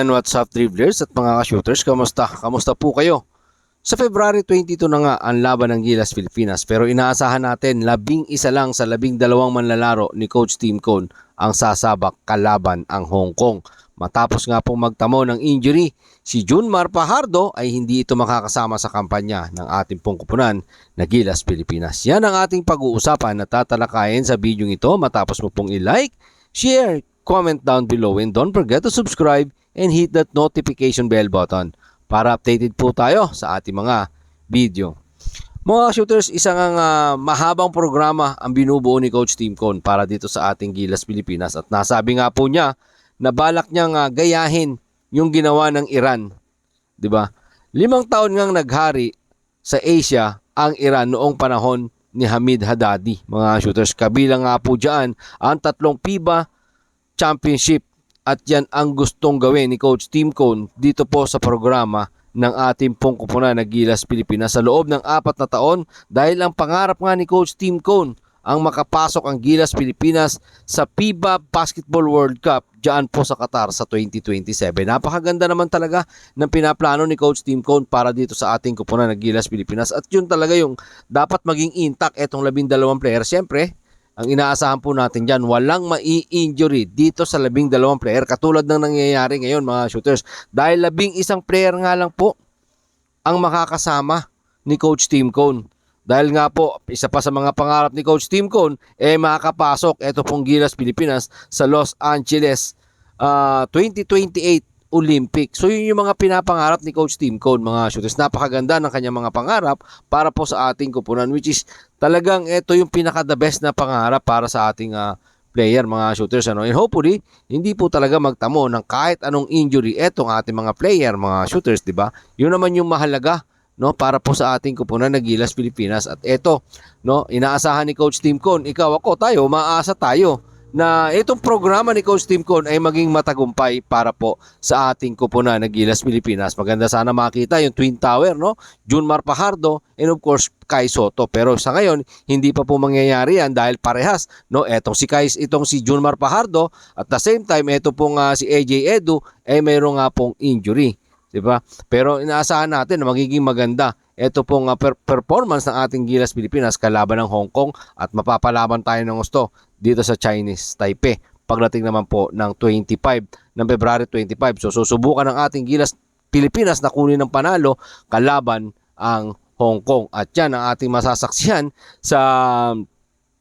And what's up dribblers at mga ka-shooters, kamusta? Kamusta po kayo? Sa February 22 na nga ang laban ng Gilas Pilipinas pero inaasahan natin labing isa lang sa labing dalawang manlalaro ni Coach Tim Cone ang sasabak kalaban ang Hong Kong. Matapos nga pong magtamo ng injury, si Junmar Pajardo ay hindi ito makakasama sa kampanya ng ating pong kupunan na Gilas Pilipinas. Yan ang ating pag-uusapan na tatalakayin sa video ito matapos mo pong i-like, share, comment down below and don't forget to subscribe and hit that notification bell button para updated po tayo sa ating mga video. Mga shooters, isang uh, mahabang programa ang binubuo ni Coach Tim Cone para dito sa ating Gilas Pilipinas at nasabi nga po niya na balak niyang uh, gayahin yung ginawa ng Iran. 'Di ba? Limang taon ngang naghari sa Asia ang Iran noong panahon ni Hamid Haddadi. Mga shooters, kabilang nga po dyan ang tatlong FIBA Championship at yan ang gustong gawin ni Coach Tim Cone dito po sa programa ng ating pong kupunan na Gilas Pilipinas sa loob ng apat na taon dahil ang pangarap nga ni Coach Tim Cone ang makapasok ang Gilas Pilipinas sa FIBA Basketball World Cup diyan po sa Qatar sa 2027. Napakaganda naman talaga ng pinaplano ni Coach Tim Cone para dito sa ating kupunan ng Gilas Pilipinas at yun talaga yung dapat maging intact etong labindalawang player. Siyempre, ang inaasahan po natin dyan, walang mai-injury dito sa labing dalawang player katulad ng nangyayari ngayon mga shooters. Dahil labing isang player nga lang po ang makakasama ni Coach Tim Cone. Dahil nga po, isa pa sa mga pangarap ni Coach Tim Cone, eh makakapasok ito pong Gilas Pilipinas sa Los Angeles uh, 2028 Olympic. So yun yung mga pinapangarap ni Coach Tim Cone, mga shooters. Napakaganda ng kanyang mga pangarap para po sa ating kupunan which is talagang ito yung pinaka the best na pangarap para sa ating uh, player, mga shooters. Ano? And hopefully, hindi po talaga magtamo ng kahit anong injury etong ating mga player, mga shooters, di ba? Yun naman yung mahalaga no para po sa ating kupunan na Gilas Pilipinas at eto no inaasahan ni Coach Tim Cone ikaw ako tayo maasa tayo na itong programa ni Coach Tim Cone ay maging matagumpay para po sa ating kupunan na Gilas Pilipinas. Maganda sana makita yung Twin Tower, no? Junmar Pajardo and of course Kai Soto. Pero sa ngayon, hindi pa po mangyayari yan dahil parehas, no? Etong si Kai, itong si Junmar Pajardo at the same time, ito pong uh, si AJ Edu ay eh, nga pong injury. 'Di ba? Pero inaasahan natin na magiging maganda ito pong uh, per- performance ng ating Gilas Pilipinas kalaban ng Hong Kong at mapapalaban tayo ng gusto dito sa Chinese Taipei pagdating naman po ng 25 ng February 25. So susubukan ng ating Gilas Pilipinas na kunin ng panalo kalaban ang Hong Kong at yan ang ating masasaksihan sa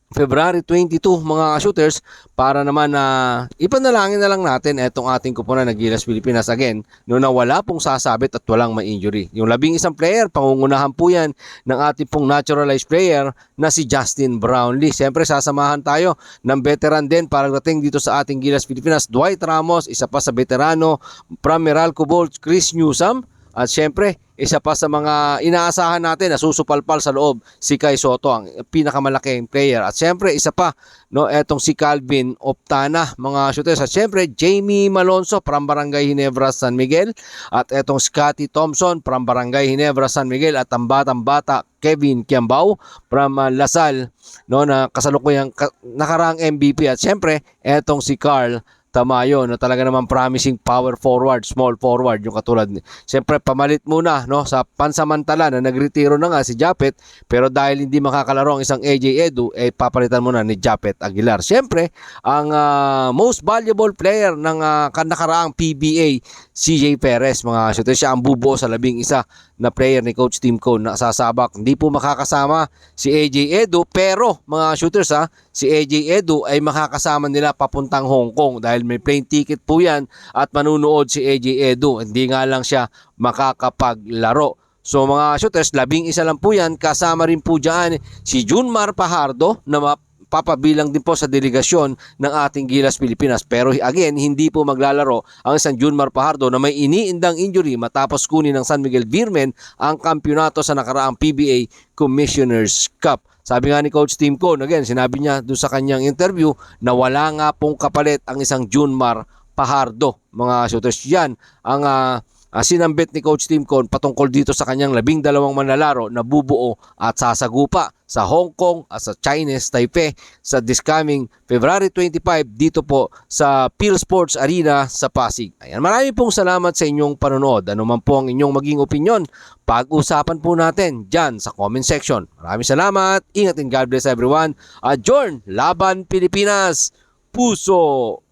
February 22 mga shooters para naman na uh, ipanalangin na lang natin etong ating kupunan na Gilas Pilipinas again no na wala pong sasabit at walang ma-injury. Yung labing isang player, pangungunahan po yan ng ating pong naturalized player na si Justin Brownlee. Siyempre sasamahan tayo ng veteran din para dating dito sa ating Gilas Pilipinas. Dwight Ramos, isa pa sa veterano, from Meralco Bolt, Chris Newsom, at syempre, isa pa sa mga inaasahan natin na susupalpal sa loob si Kai Soto ang pinakamalaking player. At syempre, isa pa, no, etong si Calvin Optana, mga shooters. At syempre, Jamie Malonzo from Barangay Hinebra San Miguel. At etong Scotty Thompson from Barangay Hinebra San Miguel. At ang batang-bata Kevin Kiambao from uh, Lasal, no, na kasalukuyang ka, nakarang MVP. At syempre, etong si Carl Tamayo na talaga naman promising power forward, small forward yung katulad ni. Siyempre pamalit muna no sa pansamantala na nagretiro na nga si Japet pero dahil hindi makakalaro ang isang AJ Edu eh papalitan muna ni Japet Aguilar. Siyempre ang uh, most valuable player ng uh, nakaraang PBA CJ Perez mga shooter siya ang bubuo sa labing isa na player ni Coach Tim Cone na sasabak. Hindi po makakasama si AJ Edu pero mga shooters ha, si AJ Edu ay makakasama nila papuntang Hong Kong dahil may plane ticket po yan at manunood si AJ Edu. Hindi nga lang siya makakapaglaro. So mga shooters, labing isa lang po yan. Kasama rin po dyan si Junmar Pajardo na papabilang din po sa delegasyon ng ating Gilas Pilipinas. Pero again, hindi po maglalaro ang San Junmar Pajardo na may iniindang injury matapos kunin ng San Miguel Virmen ang kampyonato sa nakaraang PBA Commissioners Cup. Sabi nga ni Coach Tim Cone, again, sinabi niya doon sa kanyang interview na wala nga pong kapalit ang isang Junmar Pajardo. Mga shooters yan ang uh, uh, sinambit ni Coach Tim Con patungkol dito sa kanyang labing dalawang manlalaro na bubuo at sasagupa sa Hong Kong at sa Chinese Taipei sa this coming February 25 dito po sa Peel Sports Arena sa Pasig. Ayan, marami pong salamat sa inyong panonood. Ano man po ang inyong maging opinion, pag-usapan po natin dyan sa comment section. Maraming salamat, ingat and God bless everyone. Adjourn, Laban Pilipinas, Puso